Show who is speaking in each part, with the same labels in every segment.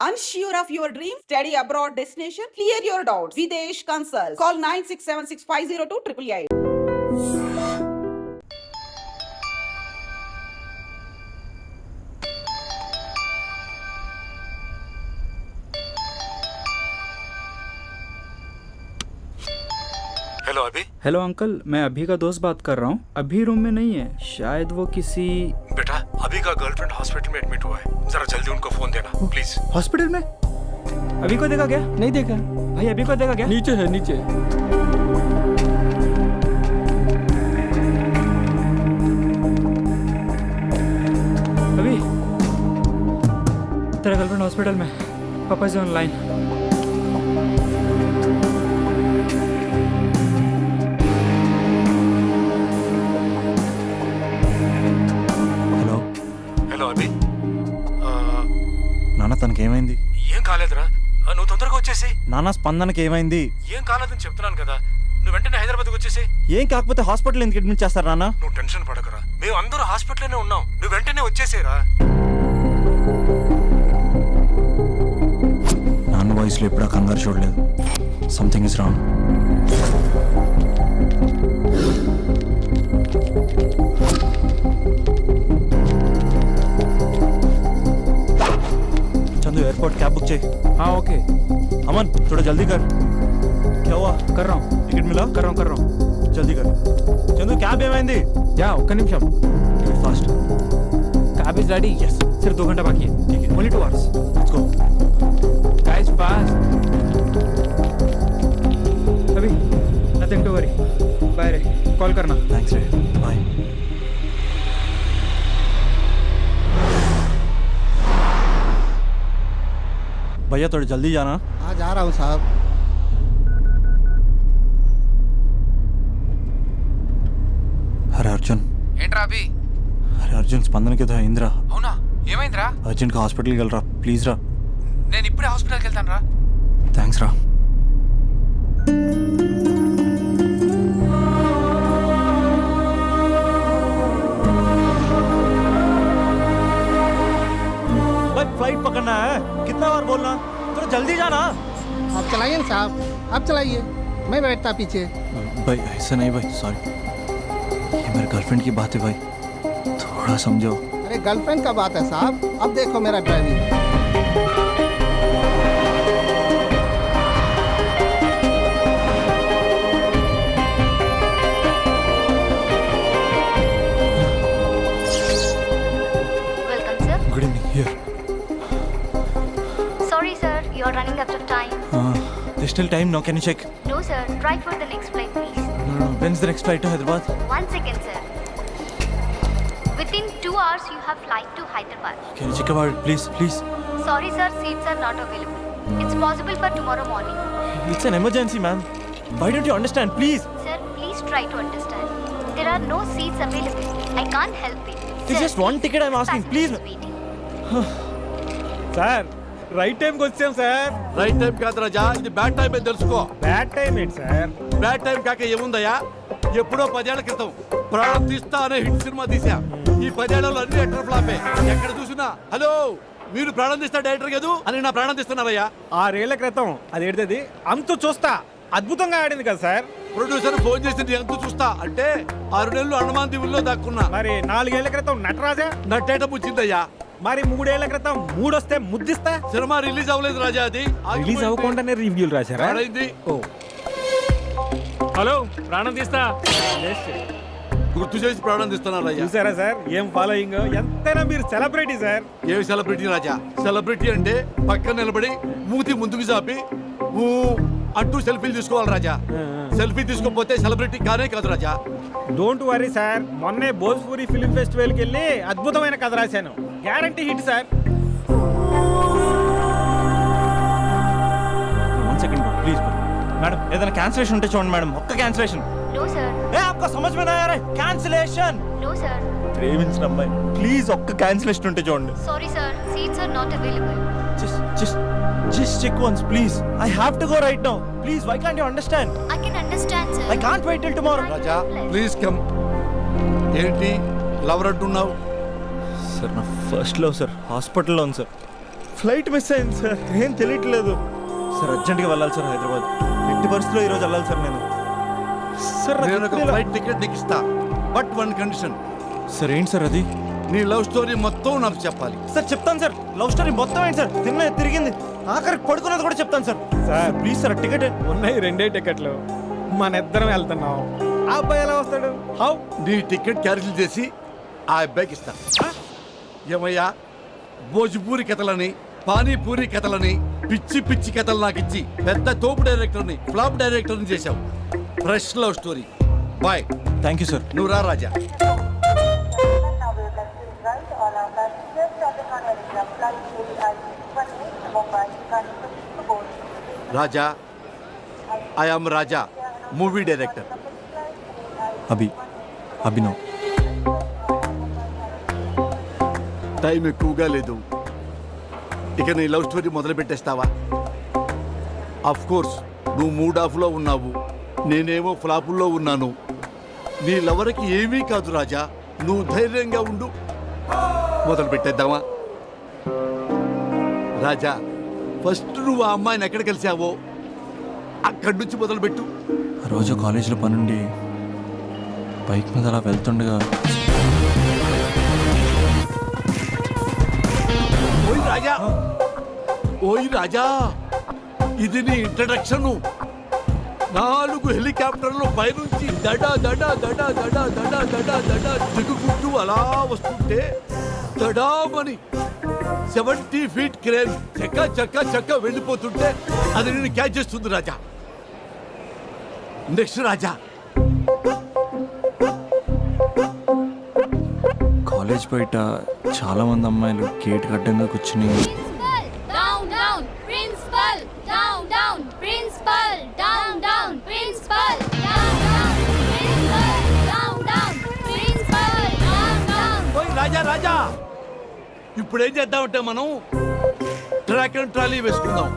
Speaker 1: Unsure of your dream? Study abroad destination? Clear your doubts. Videsh Consult. Call 9676502888.
Speaker 2: Hello अभी
Speaker 3: hello uncle मैं अभी का दोस्त बात कर रहा हूँ अभी रूम में नहीं है शायद वो किसी
Speaker 2: बेटा अभी का गर्लफ्रेंड हॉस्पिटल में एडमिट हुआ है। जरा जल्दी उनको फ़ोन देना प्लीज़
Speaker 3: हॉस्पिटल में? अभी को देखा क्या?
Speaker 4: नहीं देखा।
Speaker 3: भाई अभी को देखा क्या?
Speaker 4: नीचे है नीचे।
Speaker 3: अभी तेरा गर्लफ्रेंड हॉस्पिटल में पापा से ऑनलाइन
Speaker 5: హలో
Speaker 2: అభి
Speaker 5: నాన్న తనకి ఏమైంది
Speaker 2: ఏం కాలేదురా. నువ్వు తొందరగా వచ్చేసి.
Speaker 5: నాన్న స్పందనకి ఏమైంది
Speaker 2: ఏం కాలేదని చెప్తున్నాను కదా. నువ్వు వెంటనే హైదరాబాద్కి వచ్చేసి.
Speaker 5: ఏం కాకపోతే హాస్పిటల్ ఎందుకు అడ్మిట్ చేస్తారు నాన్న?
Speaker 2: నువ్వు టెన్షన్ పడకరా. మేము అందరూ హాస్పిటల్లోనే ఉన్నాం. నువ్వు వెంటనే వచ్చేసేరా.
Speaker 5: నాన్న వాయిస్లో ఎప్పుడా కంగారు చూడలేదు. Something is wrong airport cab book चाहिए
Speaker 3: हाँ ओके
Speaker 5: अमन थोड़ा जल्दी कर क्या हुआ
Speaker 3: कर रहा हूँ
Speaker 5: टिकट मिला
Speaker 3: कर रहा हूँ कर रहा हूँ
Speaker 5: जल्दी कर चंदू कैब ఏమైంది
Speaker 3: యా ఒక్క నిమిషం
Speaker 5: fast
Speaker 3: cab is ready yes सिर्फ दो घंटा बाकी है
Speaker 5: ठीक है।
Speaker 3: Only two hours
Speaker 5: let's go
Speaker 3: guys fast अभी नथिंग टू वरी बाय रे कॉल करना
Speaker 5: थैंक्स रे बाय भैया थोड़ी जल्दी जाना
Speaker 6: हाँ जा रहा हूँ साहब
Speaker 5: अरे अर्जुन
Speaker 7: ఏంట్రా అభి
Speaker 5: अरे अर्जुन स्पंदन के तो है इंदिरा
Speaker 7: అవునా ఏమైందిరా
Speaker 5: अर्जुन का हॉस्पिटल की रा प्लीज रा
Speaker 7: నేను ఇప్పుడే హాస్పిటల్కి వెళ్తాను రా
Speaker 5: థ్యాంక్స్ రా भाई फ्लाइट बोलना तो जल्दी जाना।
Speaker 6: आप चलाइए ना साहब। आप चलाइए। मैं बैठता पीछे।
Speaker 5: भाई ऐसा नहीं भाई सॉरी ये मेरे गर्लफ्रेंड की बात है भाई। थोड़ा समझो।
Speaker 6: अरे गर्लफ्रेंड का बात है साहब। अब देखो मेरा
Speaker 8: driving
Speaker 5: there's still time now can you check
Speaker 8: No, sir. Try for the next flight, please.
Speaker 5: no, no. when's the next flight to hyderabad
Speaker 8: One second, sir. Within two hours, you have flight to Hyderabad.
Speaker 5: can you check about it please please
Speaker 8: Sorry, sir, seats are not available. It's possible for tomorrow morning.
Speaker 5: it's an emergency ma'am why don't you understand please
Speaker 8: Sir, please try to understand. There are no seats available. I can't help it.
Speaker 5: It's
Speaker 8: Sir,
Speaker 5: just one ticket I'm asking, please.
Speaker 4: Sir right టైంకి వచ్చాం sir
Speaker 9: right time కాదు రాజా ఇది bad time అని తెలుసుకో.
Speaker 4: Bad time ఏంటి sir
Speaker 9: bad time కాక ఏముందయ్యా? ఎప్పుడో పదేళ్ళ క్రితం ప్రాణం తీస్తా అనే హిట్ సినిమా తీసా ఈ పదేళ్ళలో అన్ని ఎక్కడ ఫ్లాపే. ఎక్కడ చూసినా హలో మీరు ప్రాణం తీస్తా డైరెక్టర్ కదూ అని నా ప్రాణం తీస్తున్నారయ్యా.
Speaker 4: ఆరేళ్ళ క్రితం అది ఏంటది? అంతు చూస్తా. అద్భుతంగా ఆడింది కదా సార్
Speaker 9: ప్రొడ్యూసర్ ఫోన్ చేసి ఎంత చూస్తా? అంటే ఆరు నెలలు అండమాన్ దీవుల్లో దాక్కున్నా.
Speaker 4: మరి నాలుగేళ్ళ క్రితం నటరాజా?
Speaker 9: నట్టేట పుచ్చిందయ్యా
Speaker 4: మరి మూడేళ్ళ క్రితం మూడొస్తే ముద్దిస్తా?
Speaker 9: సినిమా రిలీజ్ అవ్వలేదు రాజా అది.
Speaker 4: రిలీజ్ అవ్వకుండానే రివ్యూలు రాశారా. ఓ. హలో ప్రాణం తీస్తా.
Speaker 9: గుర్తు చేసి ప్రాణం తీస్తున్నారయ్యా
Speaker 4: చూసారా సార్ ఏం ఫాలోయింగ్ ఎంతైనా మీరు సెలబ్రిటీ సార్
Speaker 9: ఏమి సెలబ్రిటీ రాజా? సెలబ్రిటీ అంటే పక్కన నిలబడి మూతి ముందుకు చాపి ఊ అంటూ సెల్ఫీలు తీసుకోవాలి రాజా. సెల్ఫీ తీసుకోకపోతే సెలబ్రిటీ కానే కాదు రాజా.
Speaker 4: డోంట్ వరీ సార్ మొన్నే భోజ్పూరి ఫిల్మ్ ఫెస్టివల్కి వెళ్ళి అద్భుతమైన కథ రాశాను. Guarantee hit
Speaker 5: sir second please madam ఏదైనా క్యాన్సిలేషన్ ఉంటే చూడండి మేడం ఒక్క క్యాన్సిలేషన్
Speaker 8: క్యాన్సిలేషన్
Speaker 5: ప్రేమించిన అమ్మాయి. ప్లీజ్ ఒక్క క్యాన్సిలేషన్ ఉంటే చూడండి.
Speaker 8: Sorry sir seats are not available
Speaker 5: just just just check once please I have to go right now please why can't you understand
Speaker 8: I can understand, sir.
Speaker 5: I can't wait till tomorrow
Speaker 9: Raja please come ఏంటి? Lover అంటున్నావు?
Speaker 5: Sir నా first love sir హాస్పిటల్లో ఉంది sir
Speaker 10: flight miss అయింది sir ఏం తెలియట్లేదు. Sir అర్జెంట్గా వెళ్ళాలి సార్ హైదరాబాద్. ఎట్టి పరిస్థితిలో ఈరోజు వెళ్ళాలి సార్ నేను. సార్ నాకు
Speaker 9: నేను ఒక
Speaker 10: తెలియలా.
Speaker 9: ఫ్లైట్ టికెట్ నీకు ఇస్తా. బట్ వన్ కండిషన్
Speaker 10: సార్ ఏంటి సార్ అది?
Speaker 9: నీ లవ్ స్టోరీ మొత్తం నాకు చెప్పాలి.
Speaker 10: సార్ చెప్తాను సార్. లవ్ స్టోరీ మొత్తం ఏంటి సార్? తిన్న తిరిగింది. ఆఖరికి పడుకున్నది కూడా చెప్తాను sir. Sir please sir ticket
Speaker 4: ఉన్నాయి రెండే టికెట్లు. మన ఇద్దరం వెళ్తున్నాం. ఆ అబ్బాయి ఎలా వస్తాడు? హౌ?
Speaker 9: నీ టికెట్ క్యాన్సిల్ చేసి ఆ అబ్బాయికి ఇస్తా. ఏమయ్యా? భోజ్పూరి కథలని పానీపూరి కథలని పిచ్చి పిచ్చి కథలు నాకు ఇచ్చి పెద్ద తోపు డైరెక్టర్ని ఫ్లాప్ డైరెక్టర్ని చేశావు. Fresh love story boy
Speaker 10: thank you sir
Speaker 9: నువ్వు రా రాజా. రాజా. I am Raja movie director
Speaker 10: Abhi Abhinav.
Speaker 9: Time ఎక్కువగా లేదు. ఇక నీ లవ్ స్టోరీ మొదలు పెట్టేస్తావా అఫ్ కోర్స్ నువ్వు మూడ్ ఆఫ్లో ఉన్నావు. నేనేమో ఫ్లాపుల్లో ఉన్నాను. నీ లవర్కి ఏమీ కాదు రాజా. నువ్వు ధైర్యంగా ఉండు. మొదలు పెట్టేద్దామా రాజా ఫస్ట్ నువ్వు ఆ అమ్మాయిని ఎక్కడ కలిసావో అక్కడి నుంచి మొదలుపెట్టు.
Speaker 10: ఆ రోజు కాలేజీలో పనుండి బైక్ మీద అలా వెళ్తుండగా
Speaker 9: ఓయ్ రాజా. ఓయ్ రాజా. ఇది నీ ఇంట్రడక్షన్ నాలుగు హెలికాప్టర్లు పైనుంచి దడ దడ దడ దడ దడ దడ దడ దిగుకుంటూ అలా వస్తుంటే దడామని సెవెంటీ ఫీట్ క్రేన్ చక్క చక్క చక్క వెళ్ళిపోతుంటే అది నేను క్యాచ్ చేస్తుంది రాజా. నెక్స్ట్ రాజా.
Speaker 10: కాలేజ్ బయట చాలా మంది అమ్మాయిలు గేట్ గడ్డంగా కూర్చుని
Speaker 9: ఇప్పుడు ఏం చేద్దామంటే మనం ట్రాక్ అండ్ ట్రాలీ వేసుకుందాం.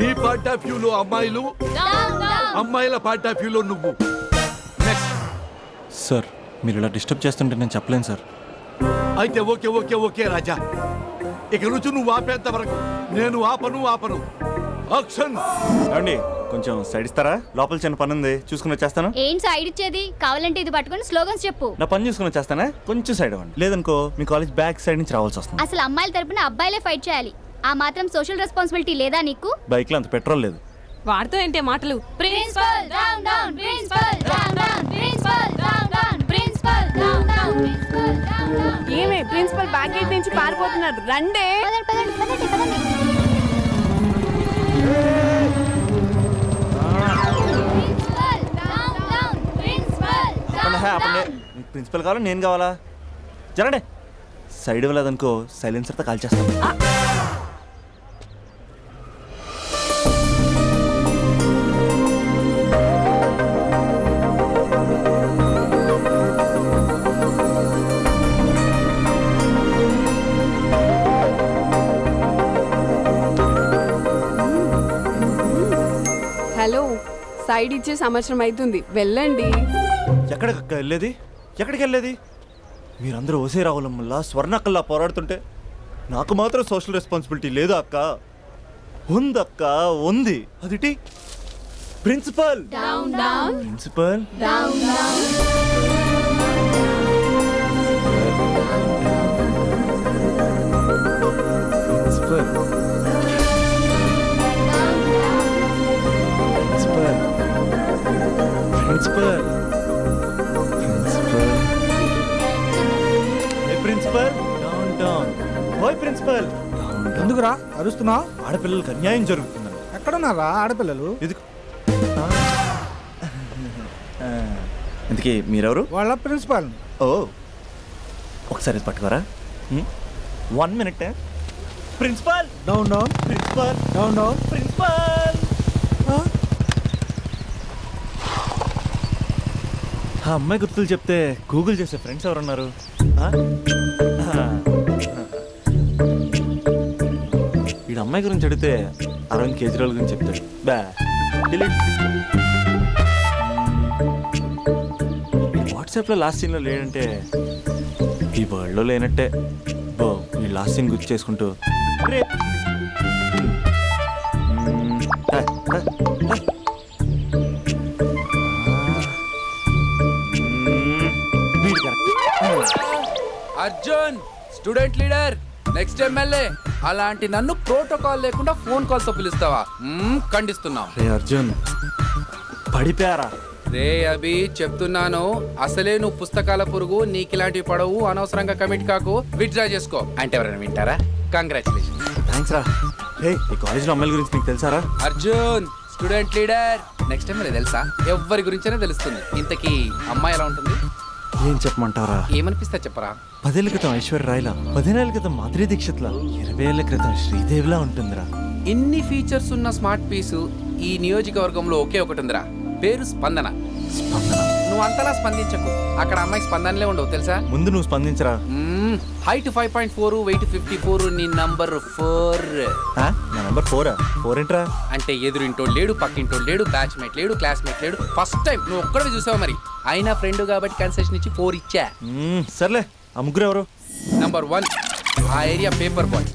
Speaker 9: నీ పార్ట్ ఆఫ్ వ్యూలో అమ్మాయిలు. అమ్మాయిల పార్ట్ ఆఫ్ వ్యూలో నువ్వు. నెక్స్ట్
Speaker 10: సార్ మీరు ఇలా డిస్టర్బ్ చేస్తుంటే నేను చెప్పలేను సార్.
Speaker 9: అయితే ఓకే ఓకే ఓకే రాజా. ఇక నుంచి నువ్వు ఆపేంత వరకు నేను ఆపను ఆపను. ఆక్షన్
Speaker 5: ఏమండి? కొంచెం సైడ్ ఇస్తారా? లోపల చిన్న పని ఉంది. చూసుకుని వచ్చేస్తాను.
Speaker 11: ఏం సైడ్ ఇచ్చేది? కావాలంటే ఇది పట్టుకొని స్లోగన్స్ చెప్పు.
Speaker 5: నా పని చూసుకుని వచ్చేస్తానా? కొంచెం సైడ్ అవ్వండి లేదనుకో మీ కాలేజ్ బ్యాక్ సైడ్ నుంచి రావాల్సి వస్తుంది.
Speaker 11: అసలు అమ్మాయిల తరపున అబ్బాయిలే ఫైట్ చేయాలి. ఆ మాత్రం సోషల్ రెస్పాన్సిబిలిటీ లేదా నీకు?
Speaker 5: బైక్లో అంత పెట్రోల్ లేదు.
Speaker 12: వాడుతూ ఏంటే మాటలు?
Speaker 11: Principal down down principal down down principal down down principal down down principal down down
Speaker 12: ఏమే ప్రిన్సిపల్ బ్యాక్ గేట్ నుంచి పారిపోతున్నారు. రండే.
Speaker 11: పదండి పదండి పదండి పదండి. ప్రిన్సిపల్
Speaker 5: అప్పుడు ప్రిన్సిపల్ కావాలా? నేను కావాలా? జరండి. సైడ్ ఇవ్వలేదనుకో సైలెన్సర్తో కాల్ చేస్తాను.
Speaker 12: హలో సైడ్ ఇచ్చే సంవత్సరం అవుతుంది వెళ్ళండి.
Speaker 5: ఎక్కడికి అక్క వెళ్ళేది? ఎక్కడికి వెళ్ళేది? మీరందరూ ఓసే రావులమ్మల్లా స్వర్ణక్కల్లా పోరాడుతుంటే నాకు మాత్రం సోషల్ రెస్పాన్సిబిలిటీ లేదు అక్క. ఉందక్క ఉంది. అదిటి?
Speaker 10: Principal! Principal. Principal. Principal.
Speaker 5: Principal? Down down ఓయ్ ప్రిన్సిపల్.
Speaker 13: ఎందుకురా? అరుస్తున్నావు
Speaker 5: ఆడపిల్లలకు అన్యాయం జరుగుతుందని
Speaker 13: ఎక్కడున్నారా ఆడపిల్లలు?
Speaker 5: ఎందుకు ఇందుకే మీరెవరు?
Speaker 13: వాళ్ళ ప్రిన్సిపాల్.
Speaker 5: ఓ. ఒకసారి ఇది పట్టుకోరా. One minute principal.
Speaker 13: Down down
Speaker 5: principal.
Speaker 13: Down down
Speaker 5: principal. ఆ? అమ్మాయి గుర్తులు చెప్తే గూగుల్ చేసే ఫ్రెండ్స్ ఎవరున్నారు. వీడు అమ్మాయి గురించి అడిగితే అరవింద్ కేజ్రీవాల్ గురించి చెప్తాడు. బా డిలీట్. వాట్సాప్లో లాస్ట్ సీన్లో లేడంటే ఈ వరల్డ్లో లేనట్టే. బో ఈ లాస్ట్ సీన్ గుర్తు చేసుకుంటూ.
Speaker 7: రే స్టూడెంట్ లీడర్ నెక్స్ట్ ఎమ్మెల్యే అలాంటి నన్ను ప్రోటోకాల్ లేకుండా ఫోన్ కాల్స్తో పిలుస్తావా? మ్మ్, ఖండిస్తున్నాం.
Speaker 5: రే అర్జున్ పడిపోయారా?
Speaker 7: రే అభి చెప్తున్నాను. అసలే నువ్వు పుస్తకాల పురుగు నీకు ఇలాంటివి పడవు. అనవసరంగా కమిట్ కాకు. విత్డ్రా చేసుకో. అంటే ఎవరైనా వింటారా? కంగ్రాచులేషన్
Speaker 5: థ్యాంక్స్ రా. రే ఈ కాలేజ్లో అమ్మాయిల గురించి నీకు తెలుసారా?
Speaker 7: Arjun student leader next MLA తెలుసా? ఎవరి గురించైనా తెలుస్తుంది. ఇంతకీ అమ్మాయి ఎలా ఉంటుంది?
Speaker 5: ఏం చెప్పమంటారా
Speaker 7: ఏమనిపిస్తా చెప్పరా?
Speaker 5: పదేళ్ళ క్రితం ఐశ్వర్య రాయ్లా పదిహేనేళ్ళ క్రితం మాధురి దీక్షిత్లా ఇరవై ఏళ్ళ క్రితం శ్రీదేవిలా ఉంటుందిరా.
Speaker 7: ఇన్ని ఫీచర్స్ ఉన్న స్మార్ట్ పీసు ఈ నియోజకవర్గంలో ఒకే ఒకటి ఉందిరా పేరు స్పందన.
Speaker 5: స్పందన?
Speaker 7: నువ్వు అంతలా స్పందించకు. అక్కడ అమ్మాయి స్పందనలే ఉండవు తెలుసా?
Speaker 5: ముందు నువ్వు స్పందించరా?
Speaker 7: Height five point four weight fifty four నీ నంబర్ ఫోర్?
Speaker 5: నా నంబర్ ఫోరా ఫోర్ ఏంట్రా?
Speaker 7: అంటే ఎదురింటోడు లేడు పక్కింటోడు లేడు బ్యాచ్మేట్ లేడు క్లాస్మేట్ లేడు. ఫస్ట్ టైం నువ్వు ఒక్కడే చూసావు మరి? అయినా ఫ్రెండ్ కాబట్టి కన్సెషన్ ఇచ్చి ఫోర్ ఇచ్చా.
Speaker 5: మ్మ్, సర్లే. ఆ ముగ్గురు ఎవరు?
Speaker 7: నంబర్ వన్ ఆ area paper boy.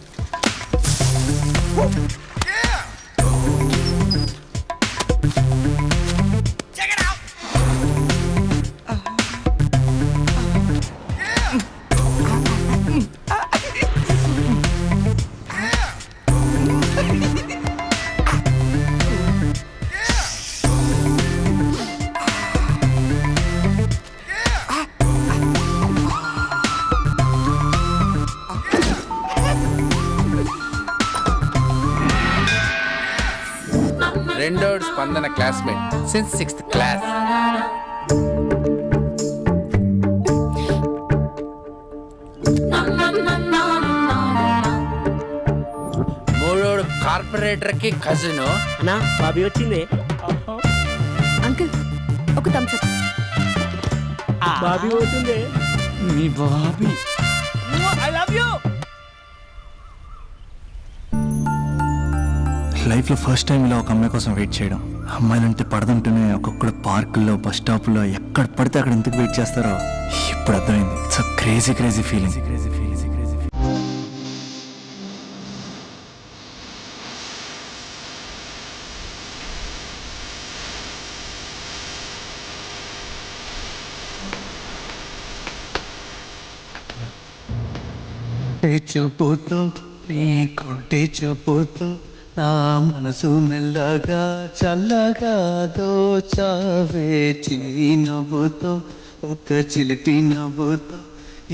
Speaker 7: Classmate since sixth class మూడోడు కార్పొరేటర్కి కజిన్.
Speaker 4: అన్నా బాబీ వచ్చింది.
Speaker 12: అంకుల్ ఒక థమ్స్ అప్.
Speaker 4: బాబీ పోతుంది
Speaker 3: మీ బాబీ. లైఫ్లో ఫస్ట్ టైం ఇలా ఒక అమ్మాయి కోసం వెయిట్ చేయడం. అమ్మాయిలంటే పడదంటూనే ఒక్కొక్కడు పార్కుల్లో బస్ స్టాప్లో ఎక్కడ పడితే అక్కడ ఎందుకు వెయిట్ చేస్తారో ఇప్పుడు అర్థమైంది. It's crazy crazy feeling crazy crazy crazy
Speaker 14: చూపుతూ నీ కొంటి చూపుతూ నా మనసు మెల్లగా చల్లగా దోచావే. చిన్ని నవ్వుతో ఒక చిలిపి నవ్వుతో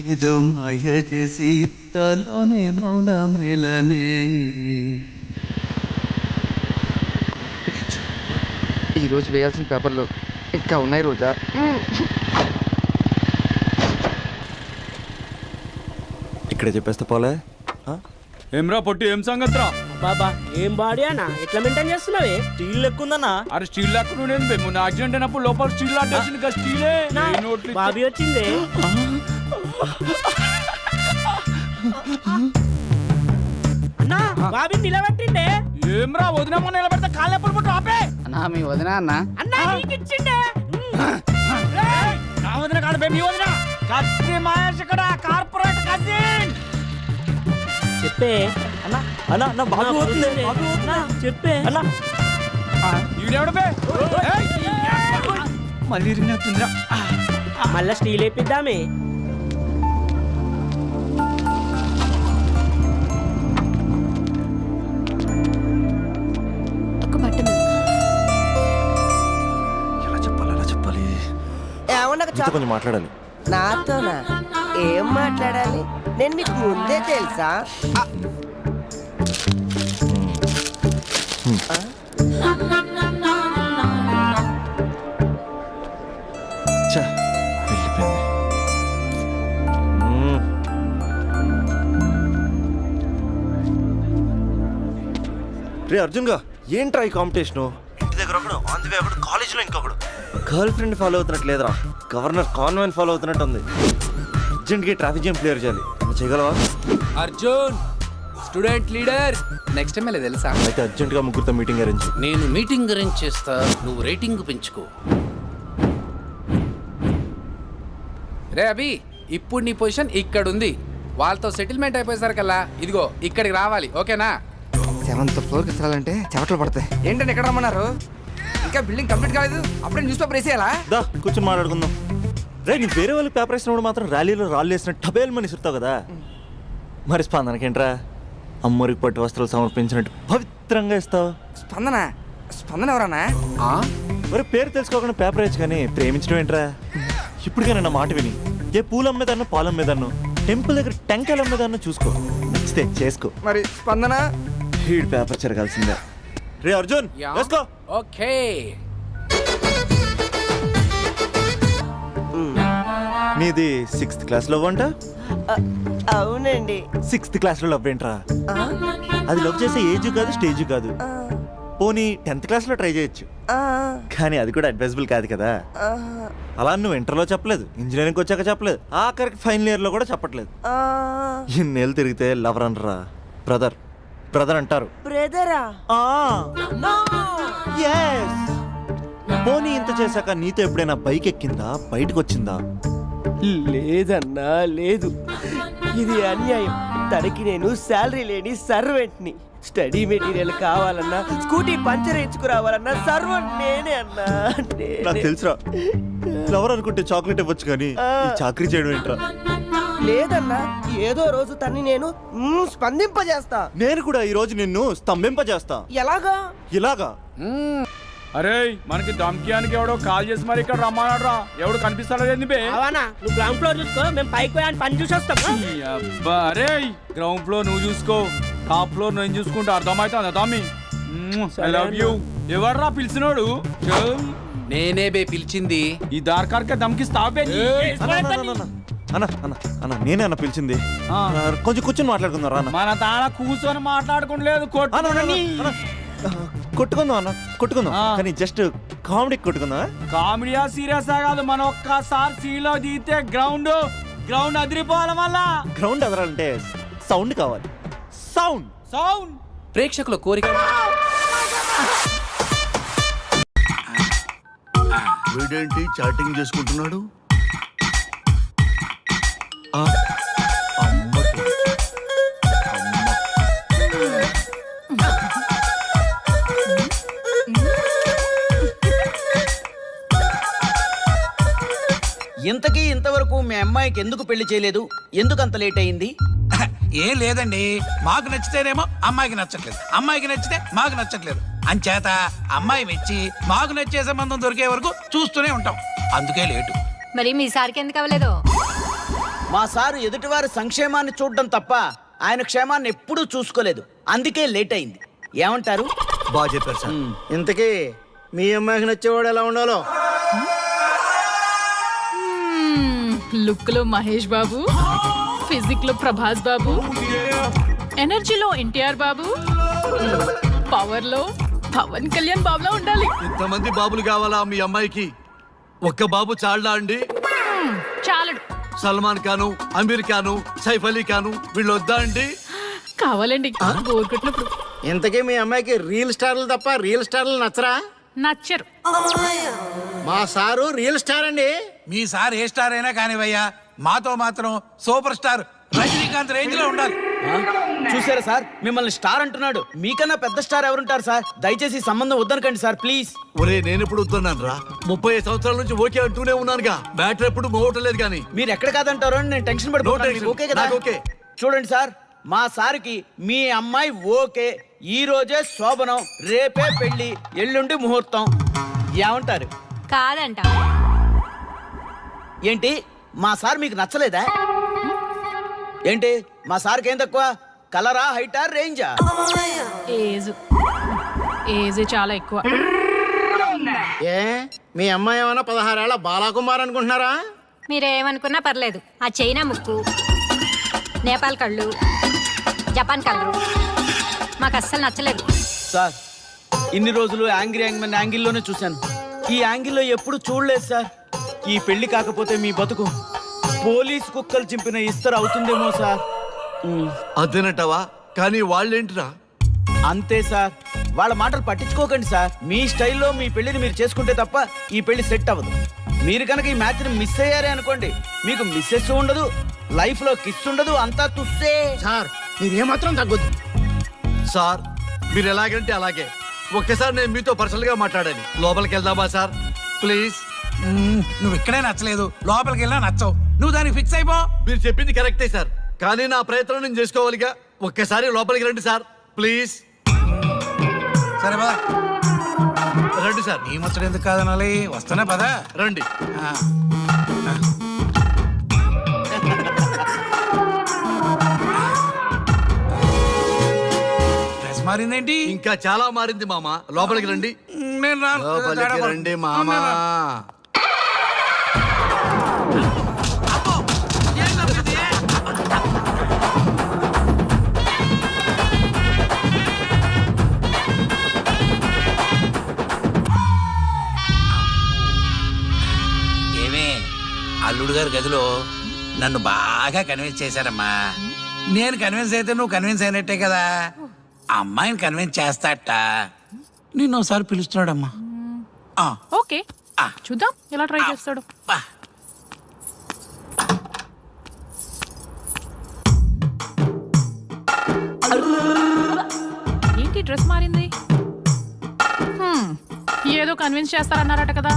Speaker 14: ఏదో మాయ చేసి తలోనే మౌనమేలనే
Speaker 7: ఈరోజు వేయాల్సిన పేపర్లు ఇంకా ఉన్నాయి రోజా?
Speaker 5: ఇక్కడే చెప్పేస్తే పోలే. ఆ?
Speaker 3: ఏమ్రా పొట్టి ఏం సంగత్రా?
Speaker 4: బాబా ఏం బాడీ అన్న? ఎట్లా మెయింటైన్ చేస్తున్నావే?
Speaker 5: స్టీల్ ఎక్కుందన్నా
Speaker 3: అరే స్టీల్ లాక్ నేను మొన్న యాక్సిడెంట్ అయినప్పుడు లోపల స్టీల్ లాంటి స్టీలే.
Speaker 4: బాబీ వచ్చింది? అన్నా బాబీ నిలబెట్టిండే
Speaker 3: ఏమ్రా వదినమ్మ నిలబెడితే కాళ్ళు ఎప్పుడు పుట్టు ఆపే?
Speaker 7: నా మీ వదినా అన్న?
Speaker 4: అన్నా నీకు ఇచ్చిండే
Speaker 3: నా వదిన కాదు బే, మీ వదిన. కత్తి మహేష్ ఇక్కడ కార్పొరేట్ కజిన్
Speaker 4: చెప్పే.
Speaker 5: అన్నా అన్నా నా బాబు
Speaker 4: అన్నా, చెప్పే.
Speaker 5: అన్నా.
Speaker 3: మళ్ళీ ఇరిగినట్టుందిరా
Speaker 4: మళ్ళా స్టీల్ వేపిద్దామే.
Speaker 5: ఎలా చెప్పాలి ఎలా చెప్పాలి?
Speaker 13: ఏమన్నా
Speaker 5: నీతో కొంచెం మాట్లాడాలి.
Speaker 13: నాతోనా? ఏం మాట్లాడాలి? నేను మీకు ముందే తెలుసా.
Speaker 5: రే అర్జున్గా ఏంట్రా ఈ కాంపిటీషన్? ఇంటి దగ్గర ఒకడు ఆన్ ది వే ఒకడు కాలేజీలో ఇంకొకడు. గర్ల్ ఫ్రెండ్ ఫాలో అవుతున్నట్టు లేదురా. గవర్నర్ కాన్వెంట్ ఫాలో అవుతున్నట్టు ఉంది. అర్జెంట్గా ట్రాఫిక్ జామ్ క్లియర్ చేయాలి. చేయగలవా?
Speaker 7: Arjun student leader. Next MLA తెలుసా?
Speaker 5: అయితే అర్జెంట్గా ముగ్గురితో మీటింగ్ అరేంజ్
Speaker 7: నేను మీటింగ్ అరేంజ్ చేస్తా నువ్వు రేటింగ్ పెంచుకో. రే అభి ఇప్పుడు నీ పొజిషన్ ఇక్కడ ఉంది వాళ్ళతో సెటిల్మెంట్ అయిపోయేసరికల్లా ఇదిగో ఇక్కడికి రావాలి ఓకేనా?
Speaker 15: సెవెంత్ ఫ్లోర్కి ఎత్తాలంటే చెమటలు పడతాయి.
Speaker 16: ఏంటంటే ఎక్కడ రమ్మన్నారు? ఇంకా బిల్డింగ్ కంప్లీట్ కాలేదు అప్పుడే న్యూస్ పేపర్ వేసేయాలా?
Speaker 5: దా కూర్చొని మాట్లాడుకుందాం. రే నీ వేరే వాళ్ళు పేపర్ వేసినప్పుడు మాత్రం ర్యాలీలో రాళ్ళు వేసిన టబేల్ మని ఇస్తావు కదా. మరి స్పందనకేంట్రా? అమ్మోరికి పట్టు వస్త్రాలు సమర్పించినట్టు పవిత్రంగా ఇస్తావు.
Speaker 16: స్పందన? స్పందన ఎవరన్నా?
Speaker 7: ఆ?
Speaker 5: మరి పేరు తెలుసుకోకుండా పేపర్ వేయచ్చు కానీ ప్రేమించడం ఏంట్రా? ఇప్పటికైనా నా మాట విని. ఏ పూలు అమ్మేదాన్నో పాలు అమ్మేదాన్నో టెంపుల్ దగ్గర టెంకాయలు అమ్మేదాన్నో చూసుకో. నచ్చితే చేసుకో.
Speaker 16: మరి స్పందన?
Speaker 5: హీడ్ పేపర్ చెరగాల్సిందే. రే అర్జున్
Speaker 7: ఓకే.
Speaker 5: నీది సిక్స్త్ క్లాస్లో అంట
Speaker 16: అవునండి.
Speaker 5: సిక్స్త్ క్లాస్లో లవ్ ఏంట్రా? అది లవ్ చేసే ఏజ్ కాదు స్టేజ్ కాదు. పోనీ టెన్త్ క్లాస్లో ట్రై చేయొచ్చు. కానీ అది కూడా అడ్వైజబుల్ కాదు కదా. అలా నువ్వు ఇంటర్లో చెప్పలేదు ఇంజనీరింగ్ వచ్చాక చెప్పలేదు ఆఖరికి ఫైనల్ ఇయర్లో కూడా చెప్పట్లేదు. ఇన్నేళ్ళు తిరిగితే లవర్ అనరా బ్రదర్ బ్రదర్ అంటారు.
Speaker 16: బ్రదరా.
Speaker 5: పోనీ ఇంత చేశాక నీతో ఎప్పుడైనా బైక్ ఎక్కిందా? బయటకు వచ్చిందా?
Speaker 16: లేదన్నా లేదు. ఇది అన్యాయం. తనకి నేను శాలరీ లేని సర్వెంట్ని. స్టడీ మెటీరియల్ కావాలన్నా స్కూటీ పంచర్ వేయించుకురావాలన్నా సర్వెంట్ నేనే అన్నా.
Speaker 5: నాకు తెలుసురా. లవర్ అనుకుంటే చాక్లెట్ ఇవ్వచ్చు కానీ ఈ చాకరీ చేయడం ఏంట్రా?
Speaker 16: లేదన్నా ఏదో రోజు తన్ని నేను మ్మ్, స్పందింపజేస్తా.
Speaker 5: నేను కూడా ఈ రోజు నిన్ను స్తంభింపజేస్తా.
Speaker 16: ఎలాగా?
Speaker 5: ఇలాగా?
Speaker 1: అరే మనకి దమ్కియానికి ఎవడో కాల్ చేసి మరి ఇక్కడ రమ్మన్నాడు రా ఎవడు కనిపిస్తాడేంది బే?
Speaker 16: అవనా నువ్వు గ్రౌండ్ ఫ్లోర్ చూసుకో మేము పైకి పోయి పని చూసి వస్తాం
Speaker 1: ఈ అబ్బా అరే గ్రౌండ్ ఫ్లోర్ నువ్వు చూసుకో. టాప్ ఫ్లోర్ నేను చూసుకుంటే అర్థమవుతుంది తమ్మి ఐ లవ్ యూ ఎవర్రా పిలిచినోడు.
Speaker 7: నేనే బే పిలిచింది.
Speaker 1: ఈ దార్కార్కే దమ్కిస్తావు బే నీ.
Speaker 5: అన్న, అన్న, అన్న, అన్న. అన్న అన్న అన్న నేనే అన్న పిలిచింది.
Speaker 1: ఆ.
Speaker 5: ఆ, కొంచెం కూర్చొని మాట్లాడుకుందాం రా అన్న.
Speaker 1: మన తాన కూర్చొని మాట్లాడుకోలేదు
Speaker 5: అన్న, అన్న, అన్న,
Speaker 1: కొట్టుకొని
Speaker 5: అన్న. ఆ, కొట్టుకుందాం అన్న కొట్టుకుందాం.
Speaker 1: ఆ.
Speaker 5: కానీ జస్ట్ కామెడీ కొట్టుకుందాం
Speaker 1: కామెడీయా సీరియస్ కాదు మనం ఒక్కసారి సీలో దిగితే గ్రౌండ్ గ్రౌండ్ అదిరిపోవాలి మళ్ళా.
Speaker 5: గ్రౌండ్ ఎదరాలంటే సౌండ్ కావాలి. సౌండ్
Speaker 1: సౌండ్
Speaker 7: ప్రేక్షకుల కోరిక.
Speaker 9: వీడేంటి చాటింగ్ చేసుకుంటున్నాడు?
Speaker 16: ఇంతకీ ఇంతవరకు మీ అమ్మాయికి ఎందుకు పెళ్ళి చేయలేదు? ఎందుకు అంత లేట్ అయింది?
Speaker 9: ఏం లేదండి. మాకు నచ్చితేనేమో అమ్మాయికి నచ్చట్లేదు. అమ్మాయికి నచ్చితే మాకు నచ్చట్లేదు. అంచేత అమ్మాయి మెచ్చి మాకు నచ్చే సంబంధం దొరికే వరకు చూస్తూనే ఉంటాం. అందుకే లేటు.
Speaker 17: మరి మీ సార్కి ఎందుకు అవ్వలేదు?
Speaker 16: మా సారు ఎదుటివారి సంక్షేమాన్ని చూడడం తప్ప ఆయన క్షేమాన్ని ఎప్పుడూ చూసుకోలేదు. అందుకే లేట్ అయింది. ఏమంటారు?
Speaker 9: బాగా చెప్పారు సార్.
Speaker 16: ఇంతకీ మీ అమ్మాయికి నచ్చేవాడు ఎలా ఉండాలో?
Speaker 12: లుక్లో మహేష్ బాబు ఫిజిక్లో ప్రభాస్ బాబు ఎనర్జీలో ఎన్టీఆర్ బాబు పవర్లో పవన్ కళ్యాణ్ బాబులా ఉండాలి.
Speaker 9: ఇంతమంది బాబులు కావాలా మీ అమ్మాయికి? ఒక్క బాబు చాళ్ళా అండి?
Speaker 12: చాలడు.
Speaker 9: సల్మాన్ ఖాను అమీర్ ఖాను సైఫ్ అలీ ఖాను వీళ్ళు వద్దా అండి?
Speaker 12: కావాలండి బోర్ కొట్టినప్పుడు.
Speaker 16: ఇంతకీ మీ అమ్మాయికి రియల్ స్టార్లు తప్ప రియల్ స్టార్లు నచ్చరా?
Speaker 12: నచ్చరు.
Speaker 16: మా సారు రియల్ స్టార్ అండి.
Speaker 9: మీ సార్ ఏ స్టార్ అయినా కానివయ్యా మాతో మాత్రం సూపర్ స్టార్ రజనీకాంత్ రేంజ్లో ఉండాలి.
Speaker 16: చూసారా సార్? మిమ్మల్ని స్టార్ అంటున్నాడు. మీకన్నా పెద్ద స్టార్ ఎవరుంటారు సార్? దయచేసి ఈ సంబంధం వద్దనకండి సార్ ప్లీజ్.
Speaker 9: ఒరే నేను ఎప్పుడు వస్తున్నాను రా. ముప్పై ఐదు సంవత్సరాల నుంచి ఓకే అంటూనే ఉన్నానుగా. బ్యాటరీ ఎప్పుడు మోగటలేదు కానీ.
Speaker 16: మీరు ఎక్కడ కాదంటారో అని నేను టెన్షన్
Speaker 9: No
Speaker 16: పడిపోతాను.
Speaker 9: tension.
Speaker 16: ఓకే కదా?
Speaker 9: నాకు.
Speaker 16: చూడండి సార్ మా సార్కి మీ అమ్మాయి ఓకే. ఈ రోజే శోభనం రేపే పెళ్ళి ఎల్లుండి ముహూర్తం. ఏమంటారు?
Speaker 17: కాదంట.
Speaker 16: ఏంటి? మా సార్ మీకు నచ్చలేదా? ఏంటి? మా సార్కి ఏం తక్కువ? కలరా హైటా రేంజా?
Speaker 12: ఏజ్. ఏజ్ చాలా ఎక్కువ.
Speaker 16: ఏ? మీ అమ్మాయి ఏమైనా పదహారేళ్ళ బాలాకుమార్ అనుకుంటున్నారా?
Speaker 17: మీరేమనుకున్నా పర్లేదు. ఆ చైనా ముక్కు నేపాల్ కళ్ళు జపాన్ కళ్ళు మాకు అస్సలు నచ్చలేదు.
Speaker 16: సార్ ఇన్ని రోజులు యాంగ్రీ యాంగ్మెన్ యాంగిల్లోనే చూశాను. ఈ యాంగిల్లో ఎప్పుడు చూడలేదు సార్. ఈ పెళ్ళి కాకపోతే మీ బతుకు పోలీస్ కుక్కలు చింపిన ఇస్తరు అవుతుందేమో సార్.
Speaker 9: అదేనంటావా? కానీ వాళ్ళేంటిరా?
Speaker 16: అంతే సార్. వాళ్ళ మాటలు పట్టించుకోకండి సార్. మీ స్టైల్లో మీ పెళ్ళిని మీరు చేసుకుంటే తప్ప ఈ పెళ్ళి సెట్ అవ్వదు. మీరు కనుక ఈ మ్యాచ్ని మిస్ అయ్యారే అనుకోండి మీకు మిస్సెస్ ఉండదు
Speaker 13: లైఫ్లో కిస్ ఉండదు అంతా తుస్సే.
Speaker 9: సార్ మీరు ఏమాత్రం తగ్గొద్దు. సార్ మీరు ఎలాగంటే అలాగే. ఒక్కసారి నేను మీతో పర్సనల్గా మాట్లాడాలి. లోపలికి వెళ్దామా సార్? ప్లీజ్.
Speaker 18: నువ్వు ఇక్కడే నచ్చలేదు. లోపలికి వెళ్ళినా నచ్చవు. నువ్వు దానికి ఫిక్స్ అయిపో.
Speaker 9: మీరు చెప్పింది కరెక్టే సార్. కానీ నా ప్రయత్నం నేను చేసుకోవాలిగా. ఒక్కసారి లోపలికి రండి సార్. ప్లీజ్.
Speaker 18: సరే పద.
Speaker 9: రండి సార్.
Speaker 18: నీ ముచ్చట ఎందుకు కాదనాలి? వస్తానే పద.
Speaker 9: రండి.
Speaker 18: మారిందేంటి
Speaker 9: ఇంకా చాలా మారింది మామ లోపలికి రండి
Speaker 18: నేను రాను.
Speaker 9: లోపలికి. రండి మామ?
Speaker 18: ఏమే అల్లుడు గారి గదిలో నన్ను బాగా కన్విన్స్ చేశారమ్మా నేను కన్విన్స్ అయితే నువ్వు కన్విన్స్ అయినట్టే కదా అమ్మాయిని కన్విన్స్ చేస్తాట. నిన్ను ఒకసారి పిలుస్తున్నాడమ్మా. ఆ,
Speaker 12: ఓకే. చూద్దాం ఎలా ట్రై చేస్తాడు. ఏంటి డ్రెస్ మారింది? హ్మ్, ఏదో కన్విన్స్ చేస్తారన్నారట కదా.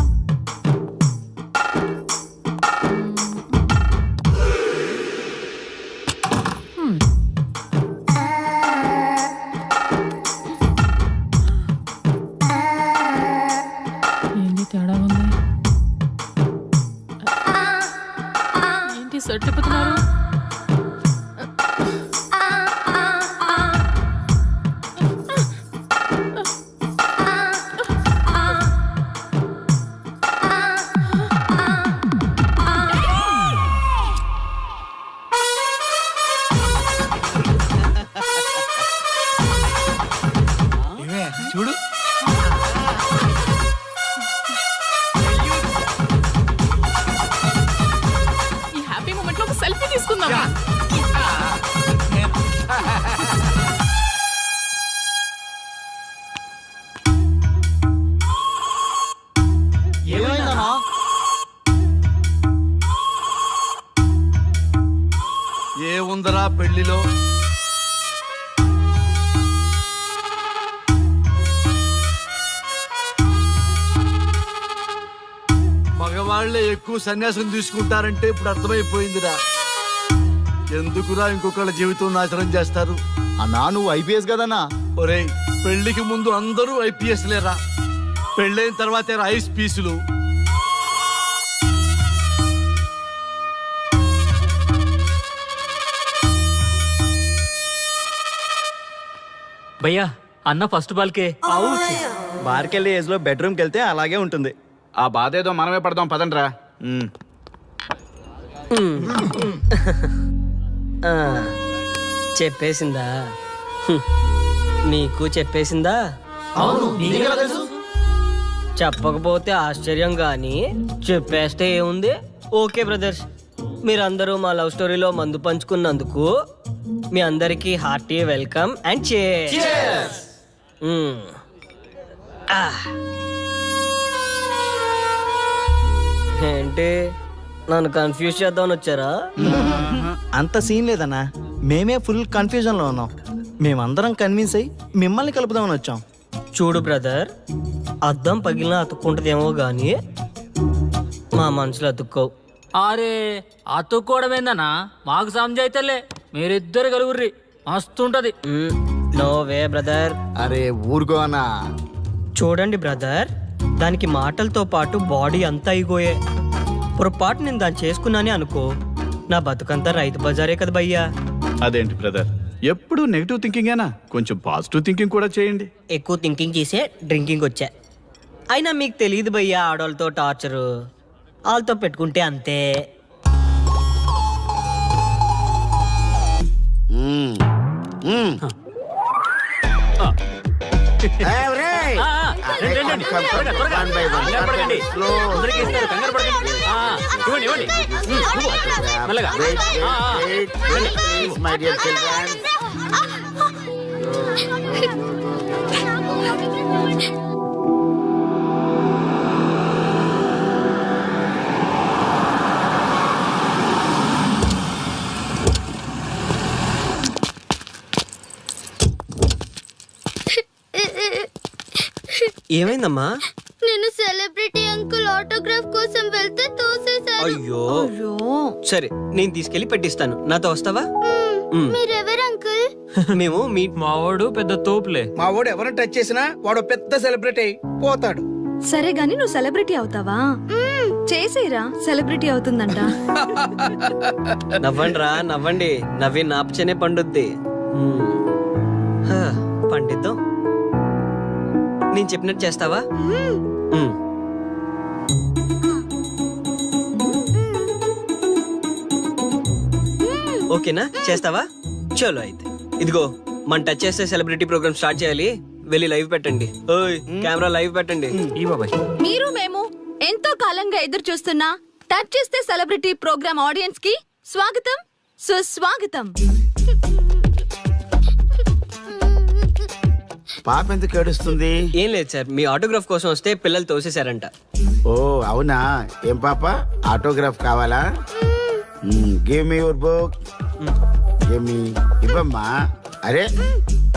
Speaker 9: ఏ ఉందరా పెళ్ళిలో మగవాళ్ళే ఎక్కువ సన్యాసం తీసుకుంటారంటే ఇప్పుడు అర్థమైపోయిందిరా. ఎందుకురా ఇంకొకళ్ళ జీవితం నాశనం చేస్తారు?
Speaker 19: అన్నా నువ్వు ఐపీఎస్ కదన్నా?
Speaker 9: ఒరేయ్ పెళ్ళికి ముందు అందరూ ఐపీఎస్ లేరా పెళ్ళైన తర్వాతే ఐస్ పీసులు?
Speaker 13: భయ్యా అన్న ఫస్ట్ బాల్కే.
Speaker 20: బార్కెళ్ళి ఏజ్లో బెడ్రూమ్కి వెళ్తే అలాగే ఉంటుంది.
Speaker 21: ఆ బాధ ఏదో మనమే పడదాం పదండ్రా.
Speaker 13: చెప్పేసిందా? హ్మ్. నీకు చెప్పేసిందా? చెప్పకపోతే ఆశ్చర్యం కానీ చెప్పేస్తే ఏముంది? Okay brothers. మీరందరూ మా లవ్ స్టోరీలో మందు పంచుకున్నందుకు మీ అందరికీ హార్టీ వెల్కమ్ అండ్ చేర్స్ ఏంటి? నన్ను కన్ఫ్యూజ్ చేద్దామని వచ్చారా?
Speaker 20: అంత సీన్ లేదన్నా. మేమే ఫుల్ కన్ఫ్యూజన్లో ఉన్నాం. మేమందరం కన్విన్స్ అయ్యి మిమ్మల్ని కలుపుదామని వచ్చాం.
Speaker 13: చూడు బ్రదర్ అద్దం పగిలిన అతుక్కుంటదేమో గాని మా మనసులో అతుక్కోవు.
Speaker 22: అరే అతుక్కోవడమేందన్నా మాకు సంజైతేలే మీరిద్దరు కలుగుర్రి మస్తుంటది
Speaker 13: నో వే బ్రదర్
Speaker 19: అరే ఊరుకో అన్నా.
Speaker 13: చూడండి బ్రదర్ దానికి మాటలతో పాటు బాడీ అంతా అయిపోయే పొరపాటు నేను దాన్ని చేసుకున్నానే అనుకో నా బతుకంతా రైతు బజారే కదా భయ్యా.
Speaker 21: అదేంటి బ్రదర్ ఎప్పుడు నెగిటివ్ థింకింగేనా కొంచెం పాజిటివ్ థింకింగ్ కూడా చేయండి.
Speaker 13: ఎక్కువ థింకింగ్ చేసే డ్రింకింగ్ వచ్చా. అయినా మీకు తెలియదు భయ్యా ఆడవాళ్ళతో టార్చరు వాళ్ళతో పెట్టుకుంటే అంతే
Speaker 19: మై డియర్ చిల్డ్రన్
Speaker 13: ఏమైందమ్మా?
Speaker 11: నేను సెలబ్రిటీ అంకుల్ ఆటోగ్రాఫ్ కోసం వెళ్తే తోసేశారు.
Speaker 13: అయ్యో. సరే నేను తీసుకెళ్ళి పెట్టిస్తాను. నాతో వస్తావా.
Speaker 11: మీరెవరు అంకుల్?
Speaker 13: మేము మీ
Speaker 22: మావాడు పెద్ద తోపులే.
Speaker 19: మా వాడు ఎవరిని టచ్ చేసినా వాడు పెద్ద సెలబ్రిటీ పోతాడు.
Speaker 23: సరే గాని నువ్వు సెలబ్రిటీ అవుతావా? చేసేరా సెలబ్రిటీ అవుతుందంట.
Speaker 13: నవ్వండి రా నవ్వండి. నవ్వి నాపచనే పండుద్ది. పండిద్దాం. నేను చెప్పినట్టు చేస్తావా. ఓకేనా? చేస్తావా? చలో అయితే. ఇదిగో మన టచ్ చేస్తే సెలబ్రిటీ ప్రోగ్రామ్ స్టార్ట్ చేయాలి. వెళ్ళి లైవ్ పెట్టండి. ఓయ్ కెమెరా లైవ్ పెట్టండి.
Speaker 22: ఈ బాబాయ్.
Speaker 23: మీరు మేము ఎంతో కాలంగా ఎదురు చూస్తున్న టచ్ చేస్తే సెలబ్రిటీ ప్రోగ్రామ్ ఆడియన్స్కి స్వాగతం. సుస్వాగతం.
Speaker 19: పాప ఎందుకు ఏడుస్తుంది?
Speaker 13: ఏం లేదు సార్ మీ ఆటోగ్రాఫ్ కోసం వస్తే పిల్లలు తోసేశారంట.
Speaker 19: ఓ అవునా? ఏం పాప? ఆటోగ్రాఫ్ కావాలా? Give me your book give me ఇవ్వమ్మా. అరే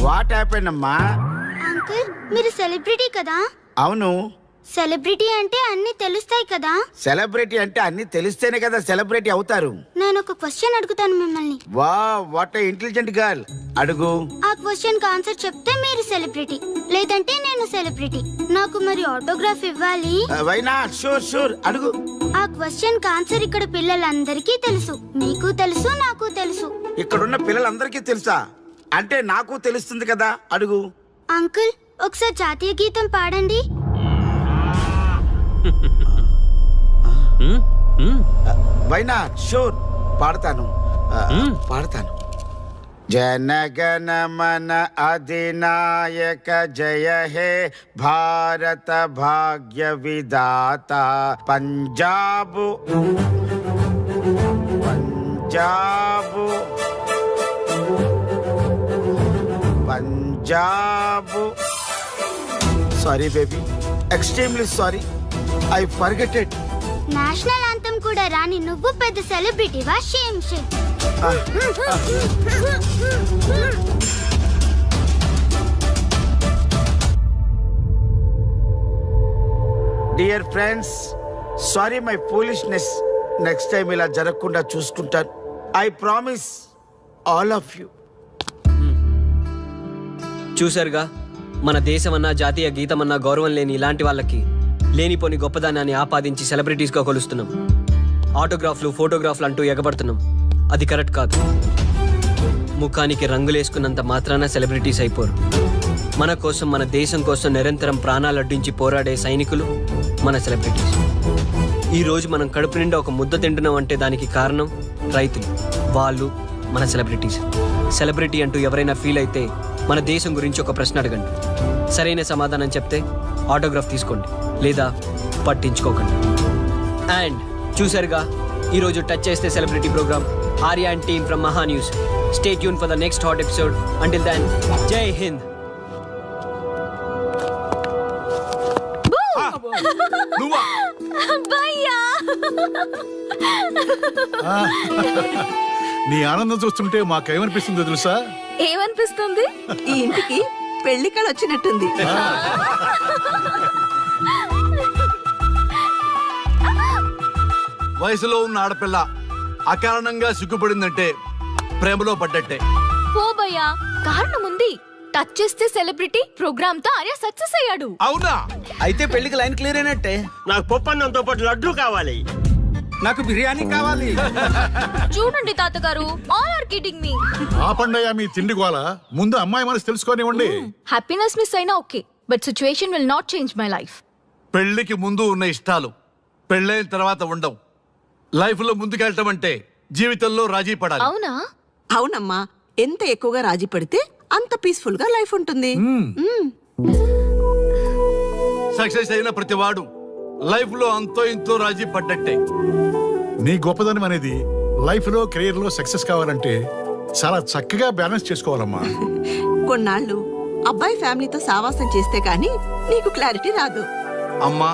Speaker 19: వాట్ హ్యాపెన్ అమ్మా?
Speaker 11: అంకుల్ మీరు సెలబ్రిటీ కదా?
Speaker 19: అవును.
Speaker 11: సెలబ్రిటీ అంటే అన్ని తెలుస్తాయి కదా?
Speaker 19: సెలబ్రిటీ అంటే అన్ని తెలిస్తేనే కదా సెలబ్రిటీ అవుతారు.
Speaker 11: నేను ఒక క్వశ్చన్ అడుగుతాను మిమ్మల్ని.
Speaker 19: వా వాట్ ఇంటెలిజెంట్ గర్ల్ అడుగు.
Speaker 11: ఆ క్వశ్చన్కి ఆన్సర్ చెప్తే మీరు సెలబ్రిటీ లేదంటే నేను సెలబ్రిటీ. నాకు మరి ఆటోగ్రాఫ్ ఇవ్వాలి?
Speaker 19: వైనా షూర్ షూర్ అడుగు.
Speaker 11: ఆ క్వశ్చన్కి ఆన్సర్ ఇక్కడ పిల్లలందరికీ తెలుసు. మీకు తెలుసు నాకు తెలుసు.
Speaker 19: ఇక్కడున్న పిల్లలందరికీ తెలుసా? అంటే నాకు తెలుస్తుంది కదా. అడుగు.
Speaker 11: అంకుల్ ఒకసారి జాతీయ గీతం పాడండి.
Speaker 19: వైనా షూర్ పాడతాను పాడతాను జనగణ మన అధినాయక జయ హే భారత భాగ్య విదాత Punjab. Punjab. Punjab. Sorry baby extremely sorry I forgetted
Speaker 11: national anthem కూడా రాని నువ్వు పెద్ద సెలబ్రిటీవా shame shame
Speaker 19: dear friends sorry my foolishness next time ఇలా జరగకుండా చూసుకుంటాను. I promise all of you
Speaker 13: చూశారుగా మన దేశమన్నా జాతీయ గీతమన్నా గౌరవం లేని ఇలాంటి వాళ్ళకి లేనిపోని గొప్పదానాన్ని ఆపాదించి సెలబ్రిటీస్గా కొలుస్తున్నాం. ఆటోగ్రాఫ్లు ఫోటోగ్రాఫ్లు అంటూ ఎగబడుతున్నాం. అది కరెక్ట్ కాదు. ముఖానికి రంగులేసుకున్నంత మాత్రాన సెలబ్రిటీస్ అయిపోరు. మన కోసం మన దేశం కోసం నిరంతరం ప్రాణాలు అడ్డించి పోరాడే సైనికులు మన సెలబ్రిటీస్. ఈరోజు మనం కడుపు నిండా ఒక ముద్ద తింటున్నాం అంటే దానికి కారణం రైతులు. వాళ్ళు మన సెలబ్రిటీస్. సెలబ్రిటీ అంటూ ఎవరైనా ఫీల్ అయితే మన దేశం గురించి ఒక ప్రశ్న అడగండి. సరైన సమాధానం చెప్తే ఆటోగ్రాఫ్ తీసుకోండి. లేదా పట్టించుకోకండి. అండ్ చూసారుగా ఈరోజు టచ్ చేస్తే celebrity program Arya and team from Maha news. Stay tune for the next hot episode until then జై హింద్.
Speaker 9: నీ ఆనందం చూస్తుంటే మాకేమనిపిస్తుందో తెలుసా?
Speaker 23: ఏమనిపిస్తుంది? ఈ ఇంటికి పెళ్ళి కళ వచ్చినట్టుంది.
Speaker 9: వయసులో ఉన్న ఆడపిల్ల అకారణంగా సిగ్గుపడిందంటే ప్రేమలో పడ్డట్టే.
Speaker 23: ఓ భయ్యా కారణం ఉంది టచ్ చేస్తే సెలబ్రిటీ ప్రోగ్రామ్తో ఆర్య సక్సెస్ అయ్యాడు.
Speaker 9: అవునా?
Speaker 19: అయితే పెళ్ళికి లైన్ క్లియర్ అయినట్టే.
Speaker 13: నాకు పప్పన్నంతో పాటు లడ్డు కావాలి.
Speaker 19: నాకు బిర్యానీ కావాలి.
Speaker 23: చూడండి తాతగారు ఆల్ ఆర్ కిడింగ్ మీ
Speaker 9: ఆ పండగ మీ తిండి గోల. ముందు అమ్మాయి మనసు తెలుసుకోనివ్వండి.
Speaker 23: హ్యాపీనెస్ మిస్ అయినా okay but situation will not change my life
Speaker 9: పెళ్ళికి ముందు ఉన్న ఇష్టాలు పెళ్ళైన తర్వాత ఉండవు. లైఫ్లో ముందుకెళ్ళటం అంటే జీవితంలో రాజీ పడాలి.
Speaker 23: అవునా?
Speaker 1: అవునమ్మా. ఎంత ఎక్కువగా రాజీ పడితే అంత పీస్ఫుల్గా లైఫ్ ఉంటుంది.
Speaker 9: సక్సెస్ అయిన ప్రతివాడు లైఫ్లో అంతో ఇంతో రాజీ పడ్డట్టే.
Speaker 20: నీ గొప్పదనం అనేది లైఫ్లో కెరీర్లో సక్సెస్ కావాలంటే చాలా చక్కగా బ్యాలెన్స్ చేసుకోవాలమ్మా.
Speaker 1: కొన్నాళ్ళు అబ్బాయి ఫ్యామిలీతో సావాసం చేస్తే గానీ నీకు క్లారిటీ రాదు.
Speaker 9: అమ్మా